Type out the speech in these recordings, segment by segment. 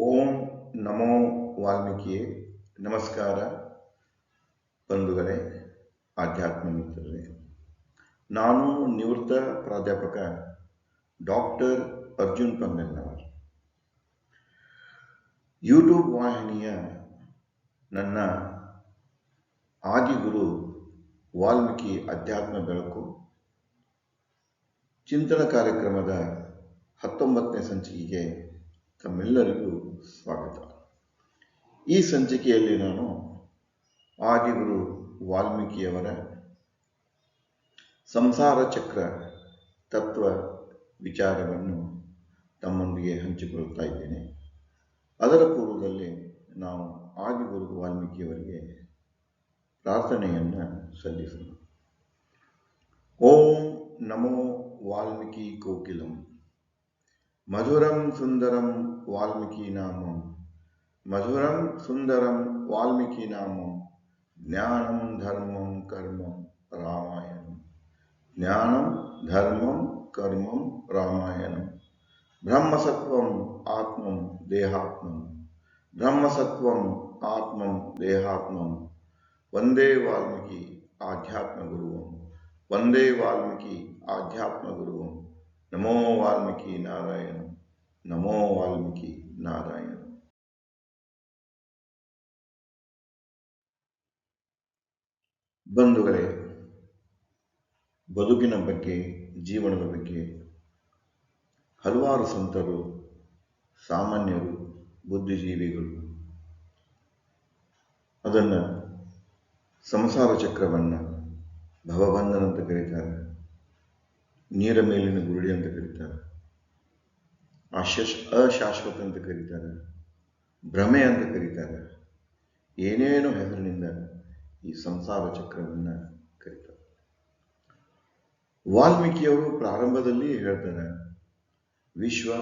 ಓಂ ನಮೋ ವಾಲ್ಮೀಕಿಯೇ, ನಮಸ್ಕಾರ ಬಂಧುಗಳೇ, ಆಧ್ಯಾತ್ಮ ಮಿತ್ರರೇ. ನಾನು ನಿವೃತ್ತ ಪ್ರಾಧ್ಯಾಪಕ ಡಾಕ್ಟರ್ ಅರ್ಜುನ್ ಪಂಗನ್ನವರ್. ಯೂಟ್ಯೂಬ್ ವಾಹಿನಿಯ ನನ್ನ ಆದಿಗುರು ವಾಲ್ಮೀಕಿ ಅಧ್ಯಾತ್ಮ ಬೆಳಕು ಚಿಂತನ ಕಾರ್ಯಕ್ರಮದ ಹತ್ತೊಂಬತ್ತನೇ ಸಂಚಿಕೆಗೆ ತಮ್ಮೆಲ್ಲರಿಗೂ ಸ್ವಾಗತ. ಈ ಸಂಚಿಕೆಯಲ್ಲಿ ನಾನು ಆದಿಗುರು ವಾಲ್ಮೀಕಿಯವರ ಸಂಸಾರ ಚಕ್ರ ತತ್ವ ವಿಚಾರವನ್ನು ತಮ್ಮೊಂದಿಗೆ ಹಂಚಿಕೊಳ್ಳುತ್ತಾ ಇದ್ದೇನೆ. ಅದರ ಪೂರ್ವದಲ್ಲಿ ನಾವು ಆದಿಗುರು ವಾಲ್ಮೀಕಿಯವರಿಗೆ ಪ್ರಾರ್ಥನೆಯನ್ನು ಸಲ್ಲಿಸೋಣ. ಓಂ ನಮೋ ವಾಲ್ಮೀಕಿ ಕೋಕಿಲಂ. ಮಧುರಂ ಸುಂದರಂ ವಾಲ್ಮೀಕಿ ನಾಮಂ ಮಧುರಂ ಸುಂದರಂ ವಾಲ್ಮೀಕಿ ನಾಮಂ ಜ್ಞಾನಂ ಧರ್ಮಂ ಕರ್ಮಂ ರಾಮಾಯಣಂ ಜ್ಞಾನಂ ಧರ್ಮಂ ಕರ್ಮಂ ರಾಮಾಯಣಂ ಬ್ರಹ್ಮಸತ್ವಂ ಆತ್ಮಂ ದೇಹಾತ್ಮಂ ಬ್ರಹ್ಮಸತ್ವಂ ಆತ್ಮಂ ದೇಹಾತ್ಮಂ ವಂದೇ ವಾಲ್ಮೀಕಿ ಆಧ್ಯಾತ್ಮ ಗುರುವಂ ವಂದೇ ವಾಲ್ಮೀಕಿ ಆಧ್ಯಾತ್ಮ ಗುರುವಂ ನಮೋ ವಾಲ್ಮೀಕಿ ನಾರಾಯಣ, ನಮೋ ವಾಲ್ಮೀಕಿ ನಾರಾಯಣ. ಬಂಧುಗಳೇ, ಬದುಕಿನ ಬಗ್ಗೆ, ಜೀವನದ ಬಗ್ಗೆ ಹಲವಾರು ಸಂತರು, ಸಾಮಾನ್ಯರು, ಬುದ್ಧಿಜೀವಿಗಳು ಅದನ್ನು ಸಂಸಾರ ಚಕ್ರವನ್ನು ಭವಬಂಧನ ಅಂತ ಕರೀತಾರೆ. ನೀರ ಮೇಲಿನ ಗುರುಡಿ ಅಂತ ಕರೀತಾರೆ. ಅಶಶ್ ಅಶಾಶ್ವತ ಅಂತ ಕರೀತಾರೆ. ಭ್ರಮೆ ಅಂತ ಕರೀತಾರೆ. ಏನೇನೋ ಹೆಸರಿನಿಂದ ಈ ಸಂಸಾರ ಚಕ್ರವನ್ನು ಕರೀತಾರೆ. ವಾಲ್ಮೀಕಿಯವರು ಪ್ರಾರಂಭದಲ್ಲಿ ಹೇಳ್ತಾರೆ, ವಿಶ್ವ,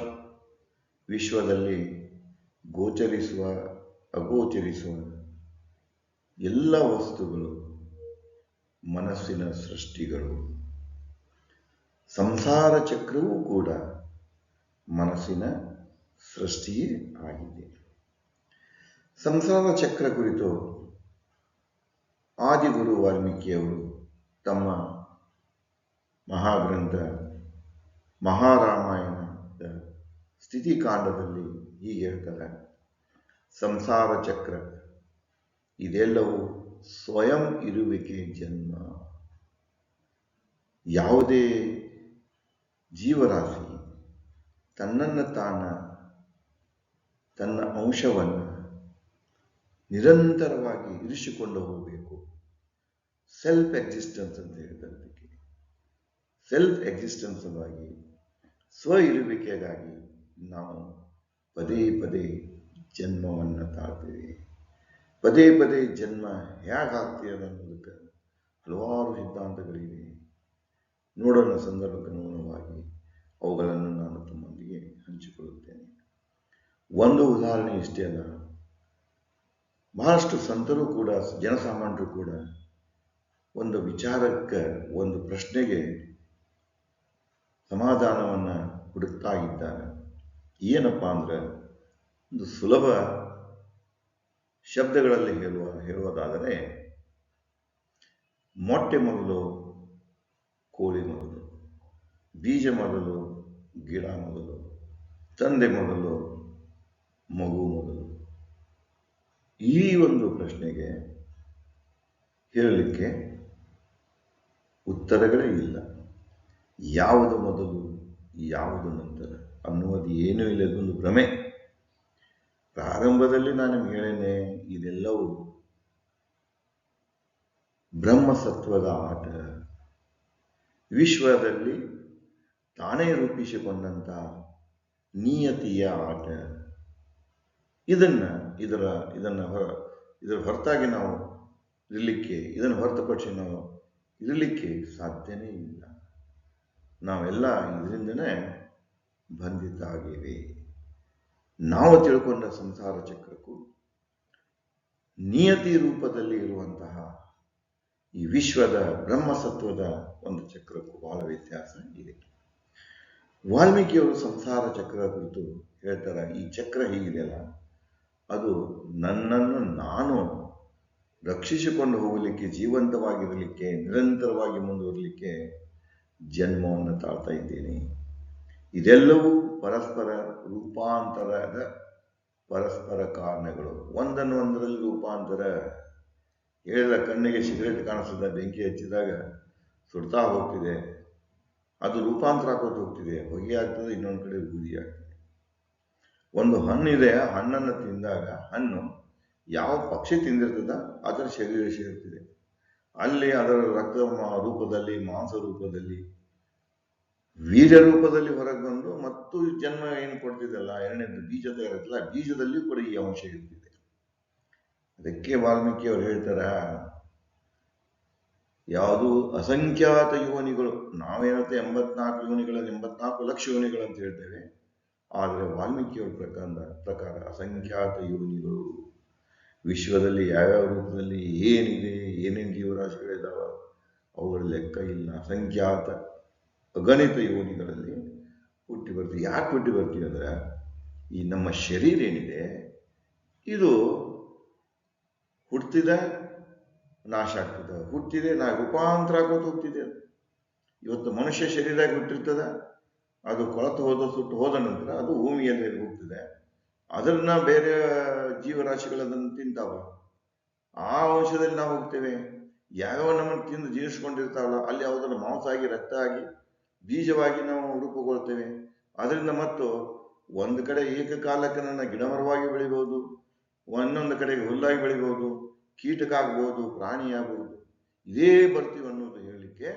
ವಿಶ್ವದಲ್ಲಿ ಗೋಚರಿಸುವ, ಅಗೋಚರಿಸುವ ಎಲ್ಲ ವಸ್ತುಗಳು ಮನಸ್ಸಿನ ಸೃಷ್ಟಿಗಳು. ಸಂಸಾರ ಚಕ್ರವೂ ಕೂಡ ಮನಸ್ಸಿನ ಸೃಷ್ಟಿಯೇ ಆಗಿದೆ. ಸಂಸಾರ ಚಕ್ರ ಕುರಿತು ಆದಿಗುರು ವಾಲ್ಮೀಕಿಯವರು ತಮ್ಮ ಮಹಾಗ್ರಂಥ ಮಹಾರಾಮಾಯಣದ ಸ್ಥಿತಿಕಾಂಡದಲ್ಲಿ ಹೀಗೆ ಹೇಳ್ತಾರೆ. ಸಂಸಾರ ಚಕ್ರ, ಇದೆಲ್ಲವೂ ಸ್ವಯಂ ಇರುವಿಕೆ ಜನ್ಮ. ಯಾವುದೇ ಜೀವರಾಶಿ ತನ್ನನ್ನು ತಾನ, ತನ್ನ ಅಂಶವನ್ನು ನಿರಂತರವಾಗಿ ಇರಿಸಿಕೊಂಡು ಹೋಗಬೇಕು. ಸೆಲ್ಫ್ ಎಕ್ಸಿಸ್ಟೆನ್ಸ್ ಅಂತ ಹೇಳಿದ್ದಕ್ಕೆ ಸೆಲ್ಫ್ ಎಕ್ಸಿಸ್ಟೆನ್ಸ್ ಆಗಿ ಸ್ವ ಇರುವಿಕೆಗಾಗಿ ನಾವು ಪದೇ ಪದೇ ಜನ್ಮವನ್ನು ತಾಳ್ತೇವೆ. ಪದೇ ಪದೇ ಜನ್ಮ ಹೇಗಾಗ್ತೀವಿ ಅನ್ನೋದಕ್ಕೆ ಹಲವಾರು ಸಿದ್ಧಾಂತಗಳಿವೆ. ನೋಡೋಣ ಸಂದರ್ಭಕ್ಕೆ ಅನುಗುಣವಾಗಿ ಅವುಗಳನ್ನು ನಾನು ತಮ್ಮೊಂದಿಗೆ ಹಂಚಿಕೊಳ್ಳುತ್ತೇನೆ. ಒಂದು ಉದಾಹರಣೆ ಇಷ್ಟೇ ಅಲ್ಲ, ಬಹಳಷ್ಟು ಸಂತರು ಕೂಡ, ಜನಸಾಮಾನ್ಯರು ಕೂಡ ಒಂದು ವಿಚಾರಕ್ಕೆ, ಒಂದು ಪ್ರಶ್ನೆಗೆ ಸಮಾಧಾನವನ್ನು ಹುಡುಕ್ತಾ ಇದ್ದಾರೆ ಏನಪ್ಪ ಅಂದ್ರೆ, ಒಂದು ಸುಲಭ ಶಬ್ದಗಳಲ್ಲಿ ಹೇಳುವ, ಹೇಳುವುದಾದರೆ, ಮೊಟ್ಟೆ ಮೊದಲು ಕೋಳಿ ಮೊದಲು, ಬೀಜ ಮೊದಲು, ಗಿಡ ಮೊದಲು, ತಂದೆ ಮೊದಲು, ಮಗು ಮೊದಲು. ಈ ಒಂದು ಪ್ರಶ್ನೆಗೆ ಹೇಳಲಿಕ್ಕೆ ಉತ್ತರಗಳೇ ಇಲ್ಲ. ಯಾವುದು ಮೊದಲು, ಯಾವುದು ನಂತರ ಅನ್ನುವುದು ಏನೂ ಇಲ್ಲ ಅದೊಂದು ಭ್ರಮೆ. ಪ್ರಾರಂಭದಲ್ಲಿ ನಾನು ಹೇಳೇನೆ, ಇದೆಲ್ಲವೂ ಬ್ರಹ್ಮಸತ್ವದ ಆಟ. ವಿಶ್ವದಲ್ಲಿ ತಾನೇ ರೂಪಿಸಿಕೊಂಡಂತಹ ನಿಯತಿಯ ಆಟ ಇದನ್ನ ಇದರ ಇದನ್ನು ಇದರ ಹೊರತಾಗಿ ನಾವು ಇರಲಿಕ್ಕೆ ಇದನ್ನು ಹೊರತುಪಡಿಸಿ ನಾವು ಇರಲಿಕ್ಕೆ ಸಾಧ್ಯನೇ ಇಲ್ಲ. ನಾವೆಲ್ಲ ಇದರಿಂದನೇ ಬಂಧಿತ ಆಗಿವೆ ನಾವು ತಿಳ್ಕೊಂಡ ಸಂಸಾರ ಚಕ್ರಕ್ಕೂ ನಿಯತಿ ರೂಪದಲ್ಲಿ ಇರುವಂತಹ ಈ ವಿಶ್ವದ ಬ್ರಹ್ಮಸತ್ವದ ಒಂದು ಚಕ್ರಕ್ಕೂ ಬಹಳ ವ್ಯತ್ಯಾಸ ಇದೆ. ವಾಲ್ಮೀಕಿಯವರು ಸಂಸಾರ ಚಕ್ರ ಕುರಿತು ಹೇಳ್ತಾರೆ, ಈ ಚಕ್ರ ಹೀಗಿದೆಯಲ್ಲ, ಅದು ನನ್ನನ್ನು ನಾನು ರಕ್ಷಿಸಿಕೊಂಡು ಹೋಗಲಿಕ್ಕೆ, ಜೀವಂತವಾಗಿರಲಿಕ್ಕೆ, ನಿರಂತರವಾಗಿ ಮುಂದುವರಲಿಕ್ಕೆ ಜನ್ಮವನ್ನು ತಾಳ್ತಾ ಇದ್ದೇನೆ. ಇದೆಲ್ಲವೂ ಪರಸ್ಪರ ರೂಪಾಂತರದ ಪರಸ್ಪರ ಕಾರಣಗಳು. ಒಂದನ್ನು ಒಂದರಲ್ಲಿ ರೂಪಾಂತರ ಹೇಳಿದ ಕಣ್ಣಿಗೆ ಸಿಗರೇಟ್ ಕಾಣಿಸ್ತದ, ಬೆಂಕಿ ಹಚ್ಚಿದಾಗ ಸುಡ್ತಾ ಹೋಗ್ತಿದೆ. ಅದು ರೂಪಾಂತರ ಕೊಟ್ಟು ಹೋಗ್ತಿದೆ. ಹೊಗೆ ಆಗ್ತದೆ, ಇನ್ನೊಂದು ಕಡೆ ಬೂದಿ ಆಗ್ತದೆ. ಒಂದು ಹಣ್ಣಿದೆ ಆ ಹಣ್ಣನ್ನು ತಿಂದಾಗ ಹಣ್ಣು ಯಾವ ಪಕ್ಷಿ ತಿಂದಿರ್ತದ ಅದರ ಶರೀರ ಸೇರ್ತಿದೆ ಅಲ್ಲಿ ಅದರ ರಕ್ತ ರೂಪದಲ್ಲಿ, ಮಾಂಸ ರೂಪದಲ್ಲಿ ವೀರ ರೂಪದಲ್ಲಿ ಹೊರಗೆ ಬಂದು, ಮತ್ತು ಜನ್ಮ ಏನು ಕೊಡ್ತಿದ್ದಲ್ಲ ಎರಡನೇದು ಬೀಜದ ಇರುತ್ತಲ್ಲ ಬೀಜದಲ್ಲಿ ಕೂಡ ಈ ಅಂಶ ಇರ್ತಿದೆ ಅದಕ್ಕೆ ವಾಲ್ಮೀಕಿಯವರು ಹೇಳ್ತಾರ, ಯಾವುದು ಅಸಂಖ್ಯಾತ ಯೋನಿಗಳು ನಾವೇನತ್ತೆ ಎಂಬತ್ನಾಲ್ಕು ಯೋನಿಗಳಲ್ಲಿ ಎಂಬತ್ನಾಲ್ಕು ಲಕ್ಷ ಯೋನಿಗಳು ಅಂತ ಹೇಳ್ತೇವೆ, ಆದರೆ ವಾಲ್ಮೀಕಿಯವರ ಪ್ರಕಾರ ಪ್ರಕಾರ ಅಸಂಖ್ಯಾತ ಯೋನಿಗಳು ವಿಶ್ವದಲ್ಲಿ ಯಾವ್ಯಾವ ರೂಪದಲ್ಲಿ ಏನಿದೆ, ಏನೇನು ಜೀವರಾಶಿಗಳಿದ್ದಾವ ಅವುಗಳ ಲೆಕ್ಕ ಇಲ್ಲ. ಅಸಂಖ್ಯಾತ ಅಗಣಿತ ಯೋನಿಗಳಲ್ಲಿ ಹುಟ್ಟಿ ಬರ್ತೀವಿ. ಯಾಕೆ ಹುಟ್ಟಿ ಬರ್ತೀವಿ ಅಂದರೆ, ಈ ನಮ್ಮ ಶರೀರ ಏನಿದೆ, ಇದು ಹುಟ್ಟಿದ ನಾಶ ಆಗ್ತದೆ. ಹುಟ್ಟಿದೆ ನಾ ರೂಪಾಂತರ ಆಗೋದು ಹೋಗ್ತಿದೆ. ಇವತ್ತು ಮನುಷ್ಯ ಶರೀರ ಹುಟ್ಟಿರ್ತದ, ಅದು ಕೊಳತು ಹೋದ ಸುಟ್ಟು ಹೋದ ನಂತರ ಅದು ಭೂಮಿಯಲ್ಲಿ ಹೋಗ್ತದೆ. ಅದನ್ನ ಬೇರೆ ಜೀವರಾಶಿಗಳು ಅದನ್ನು ತಿಂತಾವ. ಆ ಅಂಶದಲ್ಲಿ ನಾವು ಹೋಗ್ತೇವೆ. ಯಾವ್ಯಾವ ನಮ್ಮನ್ನು ತಿಂದು ಜೀವಿಸ್ಕೊಂಡಿರ್ತಾವಲ್ಲ, ಅಲ್ಲಿ ಯಾವುದನ್ನು ಮಾಂಸ ಆಗಿ ರಕ್ತ ಆಗಿ ಬೀಜವಾಗಿ ನಾವು ರೂಪುಗೊಳ್ತೇವೆ. ಅದರಿಂದ ಮತ್ತು ಒಂದು ಕಡೆ ಏಕಕಾಲಕ್ಕೆ ನನ್ನ ಗಿಡಮರವಾಗಿ ಬೆಳಿಬಹುದು ಒಂದೊಂದು ಕಡೆಗೆ ಹುಲ್ಲಾಗಿ ಬೆಳಿಬಹುದು ಕೀಟಕ ಆಗ್ಬೋದು ಪ್ರಾಣಿ ಆಗ್ಬೋದು ಇದೇ ಬರ್ತೀವಿ ಅನ್ನೋದು ಹೇಳಲಿಕ್ಕೆ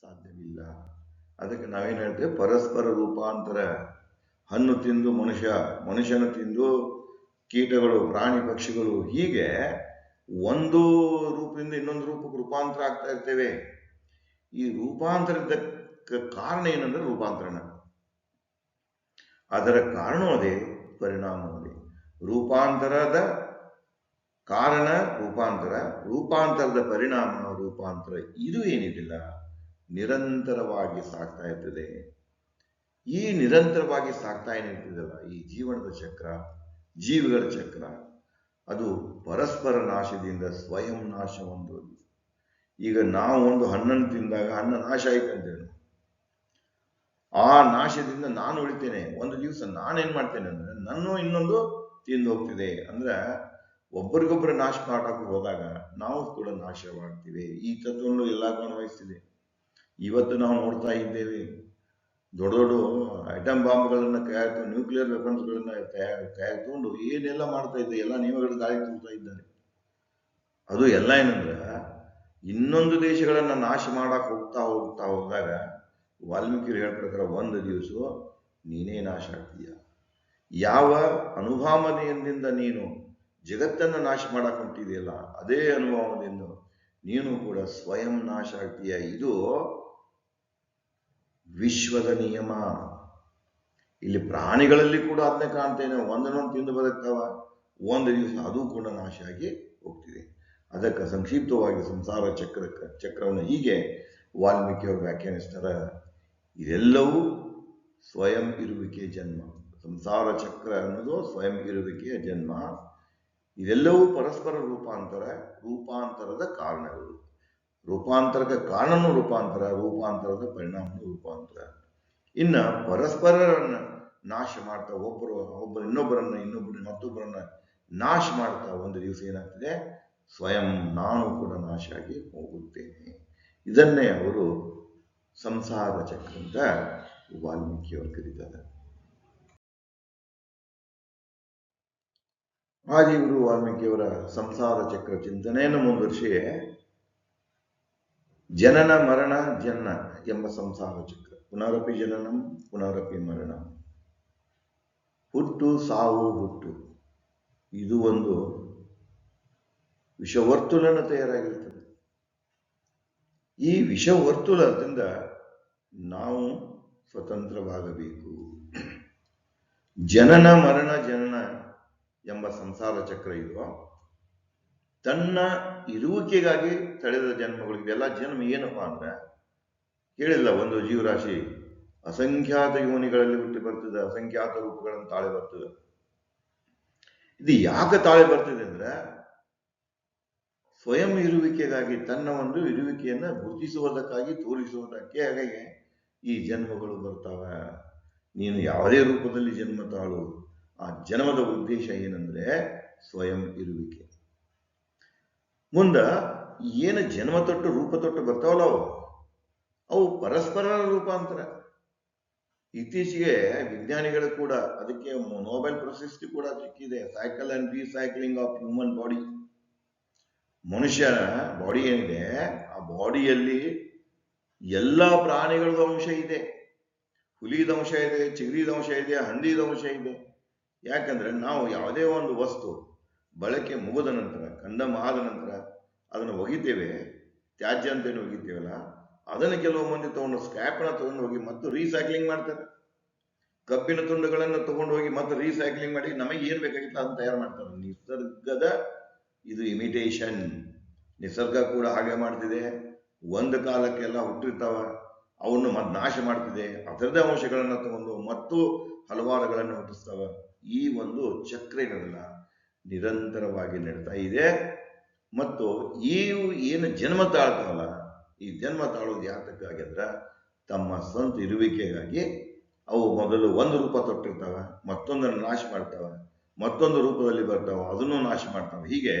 ಸಾಧ್ಯವಿಲ್ಲ. ಅದಕ್ಕೆ ನಾವೇನು ಹೇಳ್ತೇವೆ? ಪರಸ್ಪರ ರೂಪಾಂತರ. ಹಣ್ಣು ತಿಂದು ಮನುಷ್ಯ, ಮನುಷ್ಯನ ತಿಂದು ಕೀಟಗಳು, ಪ್ರಾಣಿ ಪಕ್ಷಿಗಳು ಹೀಗೆ ಒಂದು ರೂಪದಿಂದ ಇನ್ನೊಂದು ರೂಪಕ್ಕೆ ರೂಪಾಂತರ ಆಗ್ತಾ ಇರ್ತೇವೆ. ಈ ರೂಪಾಂತರದ ಕಾರಣ ಏನಂದ್ರೆ ರೂಪಾಂತರಣ ಅದರ ಕಾರಣವೂ ಅದೇ ರೂಪಾಂತರದ ಕಾರಣ, ರೂಪಾಂತರ, ರೂಪಾಂತರದ ಪರಿಣಾಮ ರೂಪಾಂತರ ಇದು ಏನಿದಿಲ್ಲ, ನಿರಂತರವಾಗಿ ಸಾಗ್ತಾ ಇರ್ತದೆ. ಈ ನಿರಂತರವಾಗಿ ಸಾಗ್ತಾ ಏನಿರ್ತದಲ್ಲ, ಈ ಜೀವನದ ಚಕ್ರ, ಜೀವಿಗಳ ಚಕ್ರ, ಅದು ಪರಸ್ಪರ ನಾಶದಿಂದ ಸ್ವಯಂ ನಾಶ ಹೊಂದುವುದು ಈಗ ನಾವು ಒಂದು ಹಣ್ಣನ್ನು ತಿಂದಾಗ ಹಣ್ಣು ನಾಶ ಆಯ್ತು ಆ ನಾಶದಿಂದ ನಾನು ಉಳಿತೇನೆ. ಒಂದು ದಿವಸ ನಾನೇನ್ ಮಾಡ್ತೇನೆ ಅಂದ್ರೆ, ನನ್ನ ಇನ್ನೊಂದು ತಿಂದು ಹೋಗ್ತಿದೆ ಅಂದ್ರೆ ಒಬ್ಬರಿಗೊಬ್ಬರು ನಾಶ ಮಾಡಕ್ಕೆ ಹೋದಾಗ ನಾವು ಕೂಡ ನಾಶವಾಗ್ತೀವಿ. ಈ ತತ್ವವನ್ನು ಎಲ್ಲ ಗಮನವಹಿಸ್ತಿದೆ ಇವತ್ತು ನಾವು ನೋಡ್ತಾ ಇದ್ದೇವೆ, ದೊಡ್ಡ ದೊಡ್ಡ ಐಟಮ್ ಬಾಂಬ್ಗಳನ್ನು ಕೈಯಾಗ ನ್ಯೂಕ್ಲಿಯರ್ ವೆಪನ್ಸ್ಗಳನ್ನ ತಯಾರಿ ತಗೊಂಡು ಏನೆಲ್ಲ ಮಾಡ್ತಾ ಇದ್ದೆ ಎಲ್ಲ ನಿಯಮಗಳು ಗಾಳಿ ತುಂಬ್ತಾ ಇದ್ದಾರೆ. ಅದು ಎಲ್ಲ ಏನಂದ್ರೆ, ಇನ್ನೊಂದು ದೇಶಗಳನ್ನು ನಾಶ ಮಾಡಕ್ಕೆ ಹೋಗ್ತಾ ಹೋಗ್ತಾ ಹೋದಾಗ ವಾಲ್ಮೀಕಿ ಹೇಳ ಒಂದು ದಿವಸ ನೀನೇ ನಾಶ ಆಗ್ತೀಯ? ಯಾವ ಅನುಭಾವನೆಯಿಂದ ನೀನು ಜಗತ್ತನ್ನು ನಾಶ ಮಾಡಕ್ಕೆ ಹೊಂಟಿದೆಯಲ್ಲ ಅದೇ ಅನುಭವದಿಂದ ನೀನು ಕೂಡ ಸ್ವಯಂ ನಾಶ ಆಗ್ತೀಯ ಇದು ವಿಶ್ವದ ನಿಯಮ. ಇಲ್ಲಿ ಪ್ರಾಣಿಗಳಲ್ಲಿ ಕೂಡ ಅದನ್ನ ಕಾಣ್ತೇನೆ. ಒಂದನ್ನೊಂದು ತಿಂದು ಬದುಕ್ತಾವ, ಒಂದು ದಿವಸ ಅದು ಕೂಡ ನಾಶ ಆಗಿ ಹೋಗ್ತಿದೆ. ಅದಕ್ಕೆ ಸಂಕ್ಷಿಪ್ತವಾಗಿ ಸಂಸಾರ ಚಕ್ರ, ಚಕ್ರವನ್ನು ಹೀಗೆ ವಾಲ್ಮೀಕಿಯವರು ವ್ಯಾಖ್ಯಾನಿಸ್ತಾರ. ಇದೆಲ್ಲವೂ ಸ್ವಯಂ ಇರುವಿಕೆ ಜನ್ಮ. ಸಂಸಾರ ಚಕ್ರ ಅನ್ನೋದು ಸ್ವಯಂ ಇರುವಿಕೆಯ ಜನ್ಮ. ಇದೆಲ್ಲವೂ ಪರಸ್ಪರ ರೂಪಾಂತರ, ರೂಪಾಂತರದ ಕಾರಣಗಳು. ರೂಪಾಂತರಕ್ಕೆ ಕಾರಣನು ರೂಪಾಂತರ, ರೂಪಾಂತರದ ಪರಿಣಾಮನೂ ರೂಪಾಂತರ. ಇನ್ನು ಪರಸ್ಪರರನ್ನು ನಾಶ ಮಾಡ್ತಾ ಒಬ್ಬರು ಒಬ್ಬರು ಇನ್ನೊಬ್ಬರನ್ನ, ಇನ್ನೊಬ್ಬರು ಮತ್ತೊಬ್ಬರನ್ನ ನಾಶ ಮಾಡ್ತಾ ಒಂದು ದಿವಸ ಏನಾಗ್ತದೆ? ಸ್ವಯಂ ನಾನು ಕೂಡ ನಾಶ ಆಗಿ ಹೋಗುತ್ತೇನೆ. ಇದನ್ನೇ ಅವರು ಸಂಸಾರ ಚಕ್ರ ಅಂತ ವಾಲ್ಮೀಕಿಯವರು ಕರೀತಾರೆ. ಆದಿಗುರು ವಾಲ್ಮೀಕಿಯವರ ಸಂಸಾರ ಚಕ್ರ ಚಿಂತನೆಯನ್ನು ಮುಂದುವರಿಸಿ ಜನನ ಮರಣ ಜನ್ನ ಎಂಬ ಸಂಸಾರ ಚಕ್ರ. ಪುನರಪಿ ಜನನಂ, ಪುನರಪಿ ಮರಣ. ಹುಟ್ಟು, ಸಾವು, ಹುಟ್ಟು. ಇದು ಒಂದು ವಿಷವರ್ತುಲನ ತಯಾರಾಗಿರ್ತದೆ. ಈ ವಿಷವರ್ತುಲದಿಂದ ನಾವು ಸ್ವತಂತ್ರವಾಗಬೇಕು. ಜನನ ಮರಣ ಜನನ ಎಂಬ ಸಂಸಾರ ಚಕ್ರ ಇದು. ತನ್ನ ಇರುವಿಕೆಗಾಗಿ ತಳೆದ ಜನ್ಮಗಳು, ಇದೆಲ್ಲ ಜನ್ಮ ಏನಪ್ಪ ಅಂದ್ರೆ, ಕೇಳಿಲ್ಲ, ಒಂದು ಜೀವರಾಶಿ ಅಸಂಖ್ಯಾತ ಯೋನಿಗಳಲ್ಲಿ ಹುಟ್ಟಿ ಬರ್ತದೆ, ಅಸಂಖ್ಯಾತ ರೂಪಗಳನ್ನು ತಾಳೆ ಬರ್ತದೆ. ಇದು ಯಾಕೆ ತಾಳೆ ಬರ್ತದೆ ಅಂದ್ರೆ, ಸ್ವಯಂ ಇರುವಿಕೆಗಾಗಿ ತನ್ನ ಒಂದು ಇರುವಿಕೆಯನ್ನ ಗುರುತಿಸುವುದಕ್ಕಾಗಿ, ತೋರಿಸುವುದಕ್ಕೆ ಹಾಗಾಗಿ ಈ ಜನ್ಮಗಳು ಬರ್ತಾವೆ. ನೀನು ಯಾವುದೇ ರೂಪದಲ್ಲಿ ಜನ್ಮ ತಾಳು ಆ ಜನ್ಮದ ಉದ್ದೇಶ ಏನಂದ್ರೆ ಸ್ವಯಂ ಇರುವಿಕೆ. ಮುಂದ ಏನು ಜನ್ಮ ತೊಟ್ಟು ರೂಪ ತೊಟ್ಟು ಬರ್ತಾವಲ್ಲ ಅವು? ಅವು ಪರಸ್ಪರ ರೂಪಾಂತರ. ಇತ್ತೀಚೆಗೆ ವಿಜ್ಞಾನಿಗಳು ಕೂಡ ಅದಕ್ಕೆ ನೋಬೆಲ್ ಪ್ರಶಸ್ತಿ ಕೂಡ ಸಿಕ್ಕಿದೆ. Cycle and recycling of human body ಮನುಷ್ಯನ ಬಾಡಿ ಏನಿದೆ? ಆ ಬಾಡಿಯಲ್ಲಿ ಎಲ್ಲ ಪ್ರಾಣಿಗಳದ ಅಂಶ ಇದೆ. ಹುಲಿದ ಅಂಶ ಇದೆ, ಚಿಗರಿದ ಅಂಶ ಇದೆ, ಹಂದಿದ ಅಂಶ ಇದೆ. ಯಾಕಂದ್ರೆ ನಾವು ಯಾವುದೇ ಒಂದು ವಸ್ತು ಬಳಕೆ ಮುಗಿದ ನಂತರ ಕಂಡಮ ಆದ ನಂತರ ಅದನ್ನು ಒಗಿತೇವೆ ತ್ಯಾಜ್ಯ ಅಂತ ಏನು ಒಗಿತೇವಲ್ಲ, ಅದನ್ನು ಕೆಲವು ಮಂದಿ ತಗೊಂಡು ಸ್ಕ್ರಾಪ್ನ ತಗೊಂಡು ಹೋಗಿ ಮತ್ತು ರೀಸೈಕ್ಲಿಂಗ್ ಮಾಡ್ತಾರೆ. ಕಬ್ಬಿನ ತುಂಡುಗಳನ್ನು ತಗೊಂಡು ಹೋಗಿ ಮತ್ತೆ ರೀಸೈಕ್ಲಿಂಗ್ ಮಾಡಿ ನಮಗೆ ಏನು ಬೇಕಾಗಿತ್ತು ಅದನ್ನ ತಯಾರು ಮಾಡ್ತಾರೆ. ನಿಸರ್ಗದ ಇದು ಇಮಿಟೇಷನ್ ನಿಸರ್ಗ ಕೂಡ ಹಾಗೆ ಮಾಡ್ತಿದೆ. ಒಂದು ಕಾಲಕ್ಕೆಲ್ಲ ಹುಟ್ಟಿರ್ತಾವ, ಅವನ್ನು ಮತ್ತೆ ನಾಶ ಮಾಡ್ತಿದೆ. ಅದರದೇ ಅಂಶಗಳನ್ನು ತಗೊಂಡು ಮತ್ತು ಹಲವಾರುಗಳನ್ನು ಹುಟ್ಟಿಸ್ತಾವ. ಈ ಒಂದು ಚಕ್ರ ಏನದಲ್ಲ ನಿರಂತರವಾಗಿ ನಡೀತಾ ಇದೆ. ಮತ್ತು ಈ ಏನು ಜನ್ಮ ತಾಳ್ತಾವಲ್ಲ, ಈ ಜನ್ಮ ತಾಳೋದು ಯಾತಕ್ಕಾಗಿ ಅಂದ್ರೆ ತಮ್ಮ ಸ್ವಂತ ಇರುವಿಕೆಗಾಗಿ ಅವು ಮೊದಲು ಒಂದು ರೂಪ ತೊಟ್ಟಿರ್ತಾವೆ, ಮತ್ತೊಂದನ್ನು ನಾಶ ಮಾಡ್ತಾವೆ, ಮತ್ತೊಂದು ರೂಪದಲ್ಲಿ ಬರ್ತಾವೆ, ಅದನ್ನು ನಾಶ ಮಾಡ್ತಾವ. ಹೀಗೆ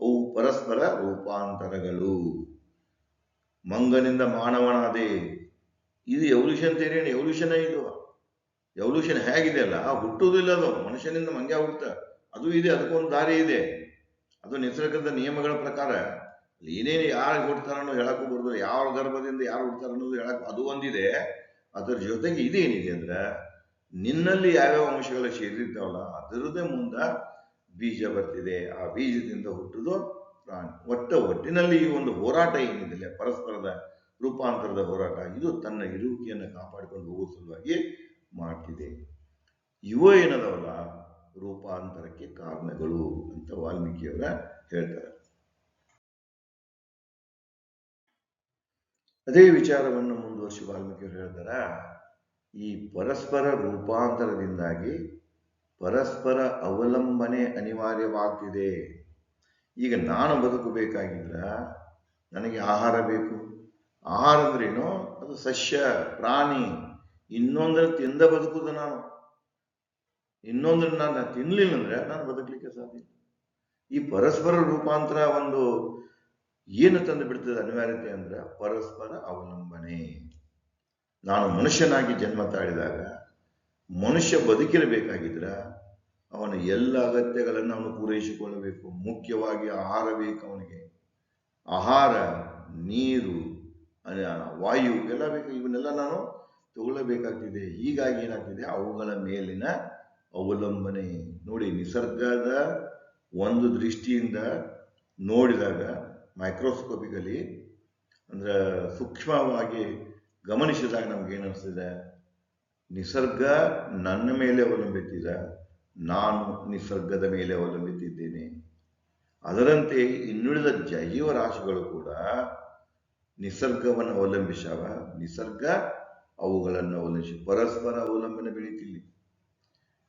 ಅವು ಪರಸ್ಪರ ರೂಪಾಂತರಗಳು. ಮಂಗನಿಂದ ಮಾನವನಾದೆ. ಇದು ಎವಲ್ಯೂಷನ್ ಥಿಯರಿ ಎವಲ್ಯೂಷನ್ ಇದು ಎವಲ್ಯೂಷನ್ ಹೇಗಿದೆ ಅಲ್ಲ? ಹುಟ್ಟುವುದಿಲ್ಲ ಅದು. ಮನುಷ್ಯನಿಂದ ಮಂಗ್ಯ ಹುಟ್ಟ ಅದು ಇದೆ ಅದಕ್ಕೊಂದು ದಾರಿ ಇದೆ. ಅದು ನಿಸರ್ಗದ ನಿಯಮಗಳ ಪ್ರಕಾರ ಏನೇನು ಯಾರು ಹುಡ್ತಾರ ಅನ್ನೋದು ಹೇಳಕ್ಕೂ ಬರೋದು ಯಾವ ಗರ್ಭದಿಂದ ಯಾರು ಹುಡ್ತಾರ ಅನ್ನೋದು ಹೇಳಕ್ ಅದು ಒಂದಿದೆ. ಅದರ ಜೊತೆಗೆ ಇದೇನಿದೆ ಅಂದ್ರೆ ನಿನ್ನಲ್ಲಿ ಯಾವ್ಯಾವ ಅಂಶಗಳು ಸೇರಿರ್ತಾವಲ್ಲ ಅದರದೇ ಮುಂದ ಬೀಜ ಬರ್ತಿದೆ. ಆ ಬೀಜದಿಂದ ಹುಟ್ಟುದು ಪ್ರಾಣಿ. ಒಟ್ಟ ಒಟ್ಟಿನಲ್ಲಿ ಈ ಒಂದು ಹೋರಾಟ ಏನಿದೆ ಪರಸ್ಪರದ ರೂಪಾಂತರದ ಹೋರಾಟ, ಇದು ತನ್ನ ಇರುವಿಕೆಯನ್ನು ಕಾಪಾಡಿಕೊಂಡು ಹೋಗುವ ಸಲುವಾಗಿ ಮಾಡ್ತಿದೆ. ಇವ ಏನದವಲ್ಲ ರೂಪಾಂತರಕ್ಕೆ ಕಾರಣಗಳು ಅಂತ ವಾಲ್ಮೀಕಿಯವರ ಹೇಳ್ತಾರೆ. ಅದೇ ವಿಚಾರವನ್ನು ಮುಂದುವರಿಸಿ ವಾಲ್ಮೀಕಿಯವರು ಹೇಳ್ತಾರ, ಈ ಪರಸ್ಪರ ರೂಪಾಂತರದಿಂದಾಗಿ ಪರಸ್ಪರ ಅವಲಂಬನೆ ಅನಿವಾರ್ಯವಾಗ್ತಿದೆ. ಈಗ ನಾನು ಬದುಕಬೇಕಾಗಿದ್ರ ನನಗೆ ಆಹಾರ ಬೇಕು. ಆಹಾರ ಅಂದ್ರೇನು? ಅದು ಸಸ್ಯ, ಪ್ರಾಣಿ. ಇನ್ನೊಂದರ ತಿಂದ ಬದುಕುದು ನಾನು. ಇನ್ನೊಂದ್ರ ನಾನು ತಿನ್ಲಿಲ್ಲ ಅಂದ್ರೆ ನಾನು ಬದುಕಲಿಕ್ಕೆ ಸಾಧ್ಯ ಈ ಪರಸ್ಪರ ರೂಪಾಂತರ ಒಂದು ಏನು ತಂದು ಬಿಡ್ತದೆ ಅನಿವಾರ್ಯತೆ ಅಂದ್ರೆ ಪರಸ್ಪರ ಅವಲಂಬನೆ. ನಾನು ಮನುಷ್ಯನಾಗಿ ಜನ್ಮ ತಾಳಿದಾಗ ಮನುಷ್ಯ ಬದುಕಿರಬೇಕಾಗಿದ್ರ ಅವನ ಎಲ್ಲ ಅಗತ್ಯಗಳನ್ನು ಅವನು ಪೂರೈಸಿಕೊಳ್ಳಬೇಕು. ಮುಖ್ಯವಾಗಿ ಆಹಾರ ಬೇಕು ಅವನಿಗೆ. ಆಹಾರ, ನೀರು ವಾಯು ಎಲ್ಲ ಬೇಕು. ಇವನ್ನೆಲ್ಲ ನಾನು ತಗೊಳ್ಳಬೇಕಾಗ್ತಿದೆ ಹೀಗಾಗಿ ಏನಾಗ್ತಿದೆ? ಅವುಗಳ ಮೇಲಿನ ಅವಲಂಬನೆ. ನೋಡಿ, ನಿಸರ್ಗದ ಒಂದು ದೃಷ್ಟಿಯಿಂದ ನೋಡಿದಾಗ ಮೈಕ್ರೋಸ್ಕೋಪಿಕಲಿ ಅಂದ್ರೆ ಸೂಕ್ಷ್ಮವಾಗಿ ಗಮನಿಸಿದಾಗ ನಮ್ಗೆ ಏನು ಅನಿಸ್ತಿದೆ? ನಿಸರ್ಗ ನನ್ನ ಮೇಲೆ ಅವಲಂಬಿತಿದೆ ನಾನು ನಿಸರ್ಗದ ಮೇಲೆ ಅವಲಂಬಿತಿದ್ದೇನೆ ಅದರಂತೆ ಇನ್ನುಳಿದ ಜೈವ ರಾಶಿಗಳು ಕೂಡ ನಿಸರ್ಗವನ್ನು ಅವಲಂಬಿಸವ ನಿಸರ್ಗ ಅವುಗಳನ್ನು ಅವಲಂಬಿಸಿ. ಪರಸ್ಪರ ಅವಲಂಬನೆ ಬೆಳೀತಿಲ್ಲಿ.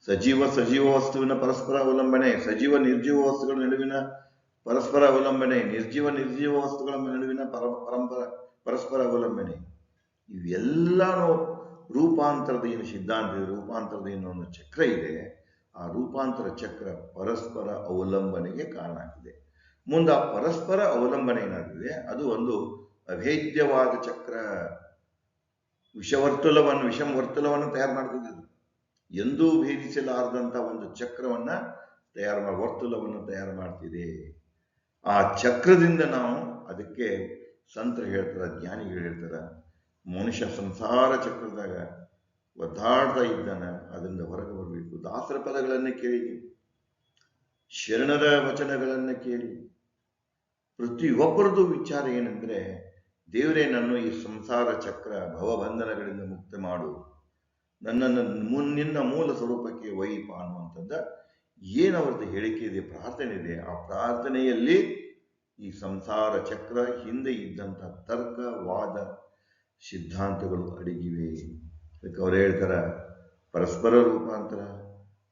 ಸಜೀವ ಸಜೀವ ವಸ್ತುವಿನ ಪರಸ್ಪರ ಅವಲಂಬನೆ, ಸಜೀವ ನಿರ್ಜೀವ ವಸ್ತುಗಳ ನಡುವಿನ ಪರಸ್ಪರ ಅವಲಂಬನೆ, ನಿರ್ಜೀವ ನಿರ್ಜೀವ ವಸ್ತುಗಳ ನಡುವಿನ ಪರ, ಪರಂಪರ, ಪರಸ್ಪರ ಅವಲಂಬನೆ. ಇವೆಲ್ಲಾನು ರೂಪಾಂತರದ ಏನು ಸಿದ್ಧಾಂತ ರೂಪಾಂತರದ ಏನು ಒಂದು ಚಕ್ರ ಇದೆ, ಆ ರೂಪಾಂತರ ಚಕ್ರ ಪರಸ್ಪರ ಅವಲಂಬನೆಗೆ ಕಾರಣ ಆಗಿದೆ ಮುಂದೆ ಪರಸ್ಪರ ಅವಲಂಬನೆ ಏನಾಗಿದೆ ಅದು ಒಂದು ಅಭೇದ್ಯವಾದ ಚಕ್ರ. ವಿಷವರ್ತುಲವನ್ನು ವಿಷಮ ವರ್ತುಲವನ್ನು ತಯಾರು ಮಾಡ್ತಿದೆ ಅದು. ಎಂದೂ ಭೇದಿಸಲಾರದಂತಹ ಒಂದು ಚಕ್ರವನ್ನ ತಯಾರು ಮಾಡಿ ವರ್ತುಲವನ್ನು ತಯಾರು ಮಾಡ್ತಿದೆ ಆ ಚಕ್ರದಿಂದ ನಾವು ಅದಕ್ಕೆ ಸಂತರು ಹೇಳ್ತಾರ, ಜ್ಞಾನಿಗಳು ಹೇಳ್ತಾರೆ, ಮನುಷ್ಯ ಸಂಸಾರ ಚಕ್ರದಾಗ ಒದ್ದಾಡ್ತಾ ಇದ್ದಾನೆ, ಅದರಿಂದ ಹೊರಗೆ ಬರಬೇಕು ದಾಸರ ಪದಗಳನ್ನು ಕೇಳಿ. ಶರಣರ ವಚನಗಳನ್ನು ಕೇಳಿ ಪ್ರತಿಯೊಬ್ಬರದು ವಿಚಾರ ಏನಂದ್ರೆ ದೇವರೇ ನನ್ನ ಈ ಸಂಸಾರ ಚಕ್ರ ಭವಬಂಧನಗಳಿಂದ ಮುಕ್ತ ಮಾಡು. ನನ್ನನ್ನು ಮುನ್ನಿನ್ನ ಮೂಲ ಸ್ವರೂಪಕ್ಕೆ ವೈಪ ಅನ್ನುವಂಥದ್ದ ಏನವರದ್ದು ಹೇಳಿಕೆ ಇದೆ, ಪ್ರಾರ್ಥನೆ ಇದೆ. ಆ ಪ್ರಾರ್ಥನೆಯಲ್ಲಿ ಈ ಸಂಸಾರ ಚಕ್ರ, ಹಿಂದೆ ಇದ್ದಂಥ ತರ್ಕ, ವಾದ, ಸಿದ್ಧಾಂತಗಳು ಅಡಗಿವೆ. ಅದಕ್ಕೆ ಅವ್ರು ಹೇಳ್ತಾರ, ಪರಸ್ಪರ ರೂಪಾಂತರ,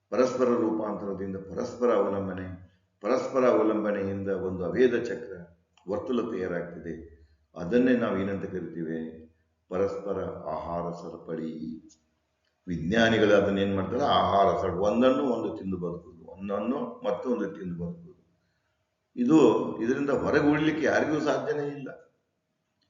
ಪರಸ್ಪರ ರೂಪಾಂತರದಿಂದ ಪರಸ್ಪರ ಅವಲಂಬನೆ, ಪರಸ್ಪರ ಅವಲಂಬನೆಯಿಂದ ಒಂದು ಅಭೇದ ಚಕ್ರ ವರ್ತುಲ ತಯಾರಾಗ್ತಿದೆ ಅದನ್ನೇ ನಾವು ಏನಂತ ಕರಿತೀವಿ? ಪರಸ್ಪರ ಆಹಾರ ಸರಪಳಿ. ವಿಜ್ಞಾನಿಗಳು ಅದನ್ನ ಏನ್ ಮಾಡ್ತಾರೆ? ಆಹಾರ ಸರ, ಒಂದನ್ನು ಒಂದು ತಿಂದು ಒಂದನ್ನು ಮತ್ತೊಂದು ತಿಂದು ಇದು ಇದರಿಂದ ಹೊರಗೆ ಉಳಿಲಿಕ್ಕೆ ಯಾರಿಗೂ ಸಾಧ್ಯನೇ ಇಲ್ಲ.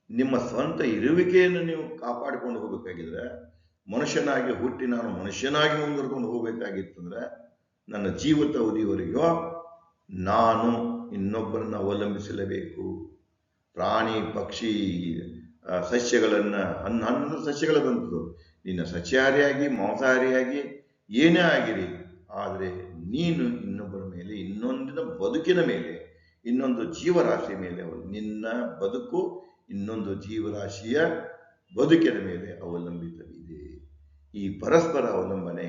ನಿಮ್ಮ ಸ್ವಂತ ಇರುವಿಕೆಯನ್ನು ನೀವು ಕಾಪಾಡಿಕೊಂಡು ಹೋಗಬೇಕಾಗಿದ್ರೆ, ಮನುಷ್ಯನಾಗಿ ಹುಟ್ಟಿ ನಾನು ಮನುಷ್ಯನಾಗಿ ಮುಂದುವರ್ಕೊಂಡು ಹೋಗಬೇಕಾಗಿತ್ತಂದ್ರೆ, ನನ್ನ ಜೀವಿತ ಅವಧಿಯವರೆಗೂ ನಾನು ಇನ್ನೊಬ್ಬರನ್ನ ಅವಲಂಬಿಸಲೇಬೇಕು. ಪ್ರಾಣಿ, ಪಕ್ಷಿ ಸಸ್ಯಗಳನ್ನು, ಹಣ್ಣು ಹಣ್ಣು ಸಸ್ಯಗಳ ಬಂತು. ನಿನ್ನ ಸಸ್ಯಾಹಾರಿಯಾಗಿ, ಮಾಂಸಾಹಾರಿಯಾಗಿ ಏನೇ ಆಗಿರಿ, ಆದರೆ ನೀನು ಇನ್ನೊಬ್ಬರ ಮೇಲೆ, ಇನ್ನೊಂದಿನ ಬದುಕಿನ ಮೇಲೆ, ಇನ್ನೊಂದು ಜೀವರಾಶಿ ಮೇಲೆ ನಿನ್ನ ಬದುಕು, ಇನ್ನೊಂದು ಜೀವರಾಶಿಯ ಬದುಕಿನ ಮೇಲೆ ಅವಲಂಬಿತವಿದೆ. ಈ ಪರಸ್ಪರ ಅವಲಂಬನೆ,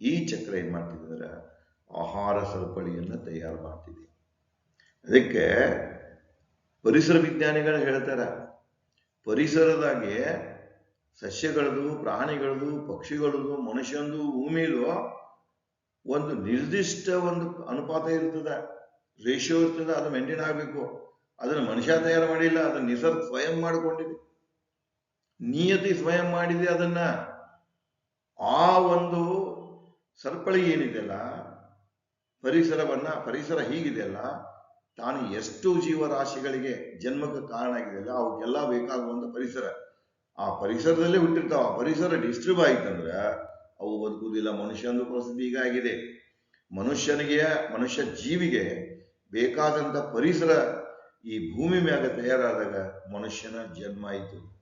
ಈ ಚಕ್ರ ಏನು ಮಾಡ್ತಿದೆ ಆಹಾರ ಸರಪಳಿಯನ್ನು ತಯಾರು ಮಾಡ್ತಿದೆ. ಅದಕ್ಕೆ ಪರಿಸರ ವಿಜ್ಞಾನಿಗಳು ಹೇಳ್ತಾರ. ಪರಿಸರದಾಗೆ ಸಸ್ಯಗಳದು, ಪ್ರಾಣಿಗಳದು, ಪಕ್ಷಿಗಳದು, ಮನುಷ್ಯಂದು ಭೂಮಿದು ಒಂದು ನಿರ್ದಿಷ್ಟ ಒಂದು ಅನುಪಾತ ಇರ್ತದೆ. ರೇಷಿಯೋ ಇರ್ತದೆ, ಅದು ಮೇಂಟೈನ್ ಆಗಬೇಕು. ಅದನ್ನ ಮನುಷ್ಯ ತಯಾರು ಮಾಡಿಲ್ಲ, ಅದನ್ನ ನಿಸರ್ಗ ಸ್ವಯಂ ಮಾಡಿಕೊಂಡಿದೆ. ನಿಯತಿ ಸ್ವಯಂ ಮಾಡಿದೆ ಅದನ್ನ. ಆ ಒಂದು ಸರಪಳಿ ಏನಿದೆಯಲ್ಲ, ಪರಿಸರವನ್ನ, ಪರಿಸರ ಹೀಗಿದೆಯಲ್ಲ ತಾನು ಎಷ್ಟು ಜೀವರಾಶಿಗಳಿಗೆ ಜನ್ಮಕ್ಕೆ ಕಾರಣ ಆಗಿದೆಯಲ್ಲ ಅವಕ್ಕೆಲ್ಲ ಬೇಕಾಗುವಂತ ಪರಿಸರ. ಆ ಪರಿಸರದಲ್ಲೇ ಹುಟ್ಟಿರ್ತಾವ. ಆ ಪರಿಸರ ಡಿಸ್ಟರ್ಬ್ ಆಯ್ತಂದ್ರೆ ಅವು ಬದುಕುವುದಿಲ್ಲ. ಮನುಷ್ಯನದು ಪರಿಸ್ಥಿತಿ ಆಗಿದೆ. ಮನುಷ್ಯನಿಗೆ, ಮನುಷ್ಯ ಜೀವಿಗೆ ಬೇಕಾದಂತ ಪರಿಸರ ಈ ಭೂಮಿ ಮ್ಯಾಗ ತಯಾರಾದಾಗ ಮನುಷ್ಯನ ಜನ್ಮ ಆಯಿತು.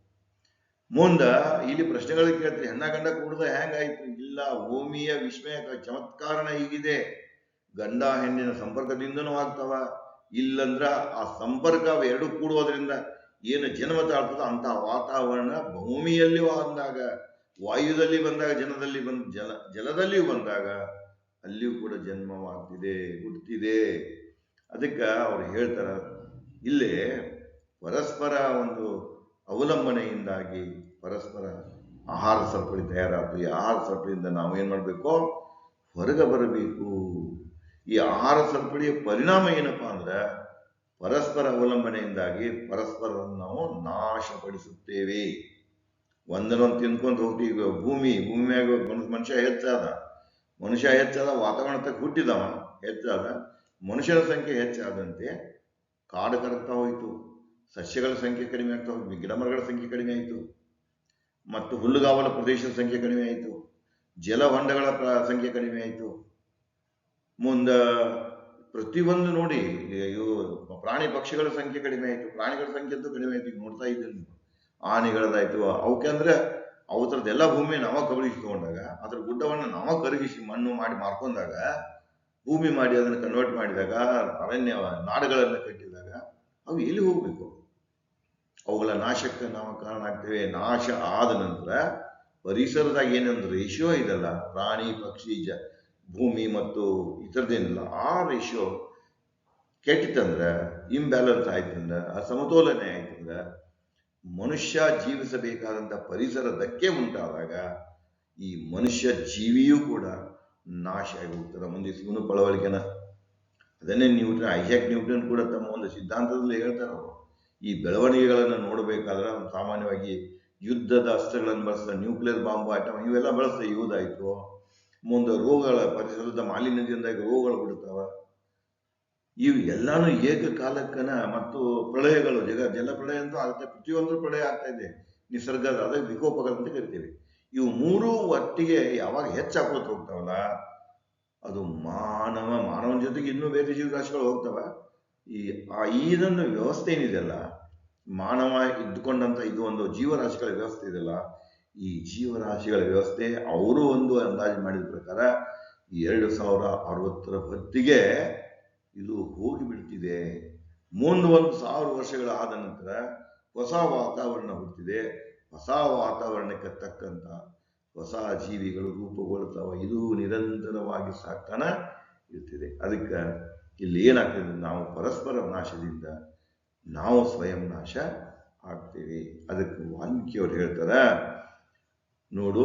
ಮುಂದ ಇಲ್ಲಿ ಪ್ರಶ್ನೆಗಳು ಕೇಳ್ತೀರಿ. ಹೆಣ್ಣ ಗಂಡ ಕೂಡದ ಹೆಂಗಾಯ್ತು ಇಲ್ಲ ಭೂಮಿಯ ವಿಸ್ಮಯ ಚಮತ್ಕಾರಣ ಹೀಗಿದೆ ಗಂಡ ಹೆಣ್ಣಿನ ಸಂಪರ್ಕದಿಂದನೂ ಆಗ್ತಾವ. ಇಲ್ಲಂದ್ರ ಆ ಸಂಪರ್ಕ ಎರಡು ಕೂಡುವುದರಿಂದ ಏನು ಜನ್ಮ ತಾಳ್ತದ ಅಂತ ವಾತಾವರಣ ಭೂಮಿಯಲ್ಲಿ ಬಂದಾಗ, ವಾಯುದಲ್ಲಿ ಬಂದಾಗ, ಜನದಲ್ಲಿ ಬಂದ, ಜಲ, ಜಲದಲ್ಲಿಯೂ ಬಂದಾಗ ಅಲ್ಲಿಯೂ ಕೂಡ ಜನ್ಮವಾಗ್ತಿದೆ ಹುಟ್ಟಿದೆ ಅದಕ್ಕೆ ಅವ್ರು ಹೇಳ್ತಾರ, ಇಲ್ಲಿ ಪರಸ್ಪರ ಒಂದು ಅವಲಂಬನೆಯಿಂದಾಗಿ ಪರಸ್ಪರ ಆಹಾರ ಸರಪಳಿ ತಯಾರಾಗ್ತದೆ. ಆಹಾರ ಸರಪಳಿಯಿಂದ ನಾವು ಏನು ಮಾಡಬೇಕು? ಹೊರಗೆ ಬರಬೇಕು. ಈ ಆಹಾರ ಸರಪಳಿಯ ಪರಿಣಾಮ ಏನಪ್ಪಾ ಅಂದ್ರೆ ಪರಸ್ಪರ ಅವಲಂಬನೆಯಿಂದಾಗಿ ಪರಸ್ಪರವನ್ನು ನಾವು ನಾಶಪಡಿಸುತ್ತೇವೆ. ಒಂದನ್ನೊಂದು ತಿನ್ಕೊಂಡು ಹೋಗ್ತೀವಿ. ಭೂಮಿ, ಭೂಮಿಯಾಗ ಮ್ಯಾಗ ಮನುಷ್ಯ ಹೆಚ್ಚಾದ. ಮನುಷ್ಯ ಹೆಚ್ಚಾದ ವಾತಾವರಣ ತಕ್ಕ ಹುಟ್ಟಿದವ ಹೆಚ್ಚಾದ. ಮನುಷ್ಯರ ಸಂಖ್ಯೆ ಹೆಚ್ಚಾದಂತೆ ಕಾಡು ಕರಗ್ತಾ ಹೋಯಿತು. ಸಸ್ಯಗಳ ಸಂಖ್ಯೆ ಕಡಿಮೆ ಆಗ್ತಾ ಹೋಗಿ ಗಿಡ ಮರಗಳ ಸಂಖ್ಯೆ ಕಡಿಮೆ ಆಯಿತು. ಮತ್ತು ಹುಲ್ಲುಗಾವಲ ಪ್ರದೇಶದ ಸಂಖ್ಯೆ ಕಡಿಮೆ ಆಯಿತು. ಜಲಹೊಂಡಗಳ ಸಂಖ್ಯೆ ಕಡಿಮೆ ಆಯಿತು. ಮುಂದ ಪ್ರತಿಯೊಂದು ನೋಡಿ ಇವು ಪ್ರಾಣಿ ಪಕ್ಷಿಗಳ ಸಂಖ್ಯೆ ಕಡಿಮೆ ಆಯಿತು, ಪ್ರಾಣಿಗಳ ಸಂಖ್ಯೆ ಅಂತೂ ಕಡಿಮೆ ಆಯ್ತು, ಈಗ ನೋಡ್ತಾ ಇದ್ದೀನಿ ನೀವು. ಆನೆಗಳದಾಯ್ತು, ಅವಕ್ಕೆ ಅಂದ್ರೆ ಅವು ಥರದ್ದೆಲ್ಲ ಭೂಮಿ ನಾವ ಕಬಳಿಸಿಕೊಂಡಾಗ, ಅದ್ರ ಗುಡ್ಡವನ್ನು ನಾವ ಕರಗಿಸಿ ಮಣ್ಣು ಮಾಡಿ ಮಾರ್ಕೊಂಡಾಗ, ಭೂಮಿ ಮಾಡಿ ಅದನ್ನು ಕನ್ವರ್ಟ್ ಮಾಡಿದಾಗ, ಅರಣ್ಯ ನಾಡುಗಳನ್ನು ಕಟ್ಟಿದಾಗ, ಅವು ಎಲ್ಲಿ ಹೋಗ್ಬೇಕು? ಅವುಗಳ ನಾಶಕ್ಕೆ ನಾವು ಕಾರಣ ಆಗ್ತೇವೆ? ನಾಶ ಆದ ನಂತರ ಪರಿಸರದಾಗ ಏನಂದ್ರೆ ರೇಷಿಯೋ ಇದಲ್ಲ, ಪ್ರಾಣಿ ಪಕ್ಷಿ ಜ ಭೂಮಿ ಮತ್ತು ಇತರದೇನಿಲ್ಲ. ಆ ರೇಷಿಯೋ ಕೆಟ್ಟಿತ್ತಂದ್ರೆ ಇಂಬ್ಯಾಲೆನ್ಸ್ ಆಯ್ತಂದ್ರೆ, ಅಸಮತೋಲನೆ ಅಂದ್ರೆ ಮನುಷ್ಯ ಜೀವಿಸಬೇಕಾದಂತ ಪರಿಸರ ಧಕ್ಕೆ ಉಂಟಾದಾಗ ಈ ಮನುಷ್ಯ ಜೀವಿಯೂ ಕೂಡ ನಾಶ ಆಗಿ ಹೋಗ್ತದೆ ಮುಂದೆ ಇವನು ಪಳವಳಿಕೆನ ಅದನ್ನೇ ನ್ಯೂಟನ್ ಐಜಾಕ್ ನ್ಯೂಟನ್ ಕೂಡ ತಮ್ಮ ಒಂದು ಸಿದ್ಧಾಂತದಲ್ಲಿ ಹೇಳ್ತಾರೆ ಅವರು. ಈ ಬೆಳವಣಿಗೆಗಳನ್ನು ನೋಡಬೇಕಾದ್ರೆ ಸಾಮಾನ್ಯವಾಗಿ ಯುದ್ಧದ ಅಸ್ತ್ರಗಳನ್ನು ಬಳಸ್ತಾರೆ, ನ್ಯೂಕ್ಲಿಯರ್ ಬಾಂಬ್ ಆಟಮ್ ಇವೆಲ್ಲ ಬಳಸ್ತಾರೆ. ಯೂಸ್ ಆಯ್ತು ಮುಂದೆ ರೋಗಗಳ ಪರಿಸರದ ಮಾಲಿನ್ಯದಿಂದಾಗಿ ರೋಗಗಳು ಬಿಡ್ತಾವ ಇವು ಎಲ್ಲಾನು ಏಕಕಾಲಕ್ಕನ ಮತ್ತು ಪ್ರಳಯಗಳು, ಜಗ ಪ್ರಳಯ ಅಂತೂ ಆಗುತ್ತೆ, ಪ್ರತಿಯೊಂದು ಪ್ರಳಯ ಆಗ್ತಾ ಇದೆ. ನಿಸರ್ಗದ ಅದಕ್ಕೆ ಅಂತ ಕರಿತೀವಿ. ಇವು ಮೂರೂ ಒಟ್ಟಿಗೆ ಯಾವಾಗ ಹೆಚ್ಚಾಕೋತ ಹೋಗ್ತಾವಲ್ಲ, ಅದು ಮಾನವ, ಮಾನವನ ಜೊತೆಗೆ ಇನ್ನೂ ಬೇರೆ ಜೀವರಾಶಿಗಳು ಹೋಗ್ತಾವ. ಈ, ಆ ಇದನ್ನು ವ್ಯವಸ್ಥೆ ಏನಿದೆಯಲ್ಲ ಮಾನವ ಇದ್ದುಕೊಂಡಂತ ಇದು ಒಂದು ಜೀವರಾಶಿಗಳ ವ್ಯವಸ್ಥೆ ಇದೆಯಲ್ಲ ಈ ಜೀವರಾಶಿಗಳ ವ್ಯವಸ್ಥೆ, ಅವರು ಒಂದು ಅಂದಾಜು ಮಾಡಿದ ಪ್ರಕಾರ ಈ ಎರಡು ಸಾವಿರ ಅರವತ್ತರ ಹೊತ್ತಿಗೆ ಇದು ಹೋಗಿಬಿಡ್ತಿದೆ ಮುಂದೆ ಒಂದು ಸಾವಿರ ವರ್ಷಗಳ ಆದ ನಂತರ ಹೊಸ ವಾತಾವರಣ ಹುಟ್ಟಿದೆ. ಹೊಸ ವಾತಾವರಣಕ್ಕೆ ತಕ್ಕಂತ ಹೊಸ ಜೀವಿಗಳು ರೂಪುಗೊಳ್ತಾವ. ಇದು ನಿರಂತರವಾಗಿ ಸಾಕ್ತಾನ ಇರ್ತಿದೆ. ಅದಕ್ಕೆ ಇಲ್ಲಿ ಏನಾಗ್ತದೆ ನಾವು ಪರಸ್ಪರ ನಾಶದಿಂದ ನಾವು ಸ್ವಯಂ ನಾಶ ಆಗ್ತೇವೆ. ಅದಕ್ಕೆ ವಾಲ್ಮೀಕಿಯವರು ಹೇಳ್ತಾರ ನೋಡು,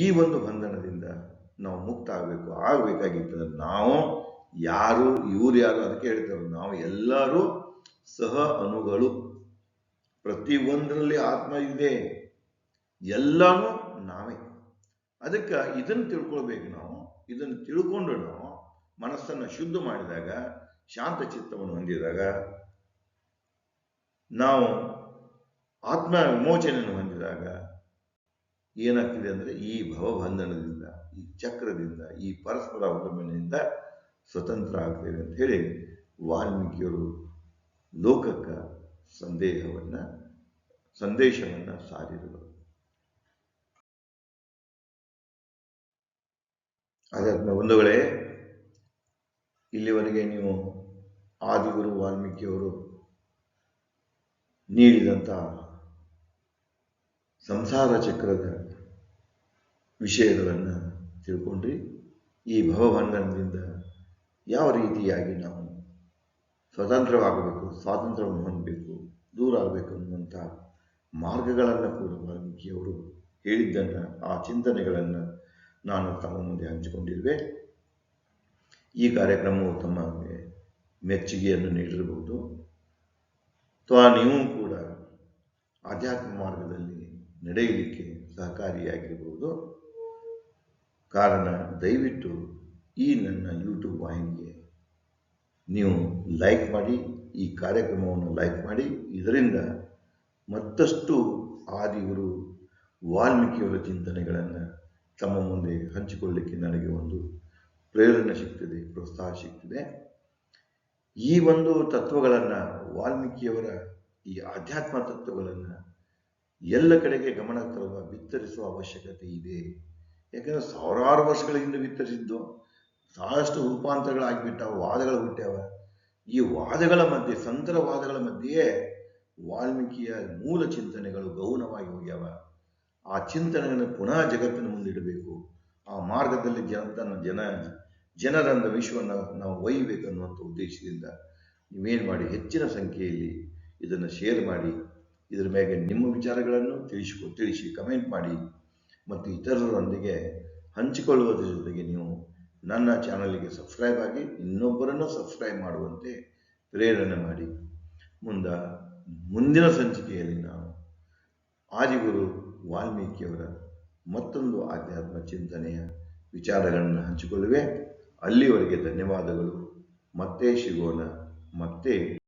ಈ ಒಂದು ಬಂಧನದಿಂದ ನಾವು ಮುಕ್ತ ಆಗಬೇಕು ಆಗಬೇಕಾಗಿತ್ತು ನಾವು ಯಾರು, ಇವ್ರು ಯಾರು ಅದಕ್ಕೆ ಹೇಳ್ತಾರೆ, ನಾವು ಎಲ್ಲರೂ ಸಹ ಅನುಗಳು ಪ್ರತಿ ಒಂದರಲ್ಲಿ ಆತ್ಮ ಇದೆ, ಎಲ್ಲಾನು ನಾವೇ. ಅದಕ್ಕೆ ಇದನ್ನು ತಿಳ್ಕೊಳ್ಬೇಕು ನಾವು, ಇದನ್ನು ತಿಳ್ಕೊಂಡು ನಾವು ಮನಸ್ಸನ್ನು ಶುದ್ಧ ಮಾಡಿದಾಗ, ಶಾಂತ ಚಿತ್ತವನ್ನು ಹೊಂದಿದಾಗ, ನಾವು ಆತ್ಮ ವಿಮೋಚನೆಯನ್ನು ಹೊಂದಿದಾಗ ಏನಾಗ್ತಿದೆ ಅಂದರೆ ಈ ಭವಬಂಧನದಿಂದ, ಈ ಚಕ್ರದಿಂದ, ಈ ಪರಸ್ಪರ ಅವಲಂಬನೆಯಿಂದ ಸ್ವತಂತ್ರ ಆಗ್ತೇವೆ ಅಂತ ಹೇಳಿ ವಾಲ್ಮೀಕಿಯವರು ಲೋಕಕ್ಕೆ ಸಂದೇಹವನ್ನ, ಸಂದೇಶವನ್ನ ಸಾರಿದರು. ಆಧ್ಯಾತ್ಮ ವೇಳೆ ಇಲ್ಲಿವರೆಗೆ ನೀವು ಆದಿಗುರು ವಾಲ್ಮೀಕಿಯವರು ನೀಡಿದಂಥ ಸಂಸಾರ ಚಕ್ರದ ವಿಷಯಗಳನ್ನು ತಿಳ್ಕೊಂಡ್ರಿ. ಈ ಭವಬಂಧನದಿಂದ ಯಾವ ರೀತಿಯಾಗಿ ನಾವು ಸ್ವತಂತ್ರವಾಗಬೇಕು, ಸ್ವಾತಂತ್ರ್ಯವನ್ನು ಹೊಂದಬೇಕು, ದೂರ ಆಗಬೇಕು ಅನ್ನುವಂಥ ಮಾರ್ಗಗಳನ್ನು ಕೂಡ ವಾಲ್ಮೀಕಿಯವರು ಹೇಳಿದ್ದನ್ನು, ಆ ಚಿಂತನೆಗಳನ್ನು ನಾನು ತಮ್ಮ ಮುಂದೆ ಹಂಚಿಕೊಂಡಿರುವೆ. ಈ ಕಾರ್ಯಕ್ರಮವು ತಮ್ಮ ಮೆಚ್ಚುಗೆಯನ್ನು ನೀಡಿರಬಹುದು. ಅಥವಾ ನೀವು ಕೂಡ ಆಧ್ಯಾತ್ಮ ಮಾರ್ಗದಲ್ಲಿ ನಡೆಯಲಿಕ್ಕೆ ಸಹಕಾರಿಯಾಗಿರಬಹುದು ಕಾರಣ. ದಯವಿಟ್ಟು ಈ ನನ್ನ ಯೂಟ್ಯೂಬ್ ವಾಹಿನಿಗೆ ನೀವು ಲೈಕ್ ಮಾಡಿ, ಈ ಕಾರ್ಯಕ್ರಮವನ್ನು ಲೈಕ್ ಮಾಡಿ. ಇದರಿಂದ ಮತ್ತಷ್ಟು ಆದಿಗುರು ವಾಲ್ಮೀಕಿಯವರ ಚಿಂತನೆಗಳನ್ನು ತಮ್ಮ ಮುಂದೆ ಹಂಚಿಕೊಳ್ಳಲಿಕ್ಕೆ ನನಗೆ ಒಂದು ಪ್ರೇರಣೆ ಸಿಗ್ತದೆ, ಪ್ರೋತ್ಸಾಹ ಸಿಗ್ತದೆ. ಈ ಒಂದು ತತ್ವಗಳನ್ನು ವಾಲ್ಮೀಕಿಯವರ ಈ ಆಧ್ಯಾತ್ಮ ತತ್ವಗಳನ್ನು ಎಲ್ಲ ಕಡೆಗೆ ಗಮನ ತರುವ ವಿಸ್ತರಿಸುವ ಅವಶ್ಯಕತೆ ಇದೆ. ಯಾಕಂದ್ರೆ ಸಾವಿರಾರು ವರ್ಷಗಳ ಹಿಂದೆ ವಿಸ್ತರಿಸಿದ್ದು ಸಾಕಷ್ಟು ರೂಪಾಂತರಗಳಾಗಿಬಿಟ್ಟಾವ ವಾದಗಳು ಹುಟ್ಟ್ಯಾವ ಈ ವಾದಗಳ ಮಧ್ಯೆ, ಸಂತರ ವಾದಗಳ ಮಧ್ಯೆಯೇ ವಾಲ್ಮೀಕಿಯ ಮೂಲ ಚಿಂತನೆಗಳು ಗೌನವಾಗಿ ಹೋಗ್ಯಾವ. ಆ ಚಿಂತನೆಗಳನ್ನು ಪುನಃ ಜಗತ್ತಿನ ಮುಂದಿಡಬೇಕು ಆ ಮಾರ್ಗದಲ್ಲಿ ಜನ ಜನ ಜನರಂದ ವಿಶ್ವವನ್ನು ನಾವು ಒಯ್ಯಬೇಕನ್ನುವಂಥ ಉದ್ದೇಶದಿಂದ ನೀವೇನು ಮಾಡಿ, ಹೆಚ್ಚಿನ ಸಂಖ್ಯೆಯಲ್ಲಿ ಇದನ್ನು ಶೇರ್ ಮಾಡಿ ಇದರ ಮೇಲೆ ನಿಮ್ಮ ವಿಚಾರಗಳನ್ನು ತಿಳಿಸಿಕೊ, ತಿಳಿಸಿ ಕಮೆಂಟ್ ಮಾಡಿ ಮತ್ತು ಇತರರೊಂದಿಗೆ ಹಂಚಿಕೊಳ್ಳುವುದರ ಜೊತೆಗೆ ನೀವು ನನ್ನ ಚಾನಲಿಗೆ ಸಬ್ಸ್ಕ್ರೈಬ್ ಆಗಿ ಇನ್ನೊಬ್ಬರನ್ನು ಸಬ್ಸ್ಕ್ರೈಬ್ ಮಾಡುವಂತೆ ಪ್ರೇರಣೆ ಮಾಡಿ. ಮುಂದ, ಮುಂದಿನ ಸಂಚಿಕೆಯಲ್ಲಿ ನಾವು ಆದಿಗುರು ವಾಲ್ಮೀಕಿಯವರ ಮತ್ತೊಂದು ಆಧ್ಯಾತ್ಮ ಚಿಂತನೆಯ ವಿಚಾರಗಳನ್ನು ಹಂಚಿಕೊಳ್ಳುವೆ. ಅಲ್ಲಿವರೆಗೆ ಧನ್ಯವಾದಗಳು. ಮತ್ತೆ ಸಿಗೋಣ. ಮತ್ತೆ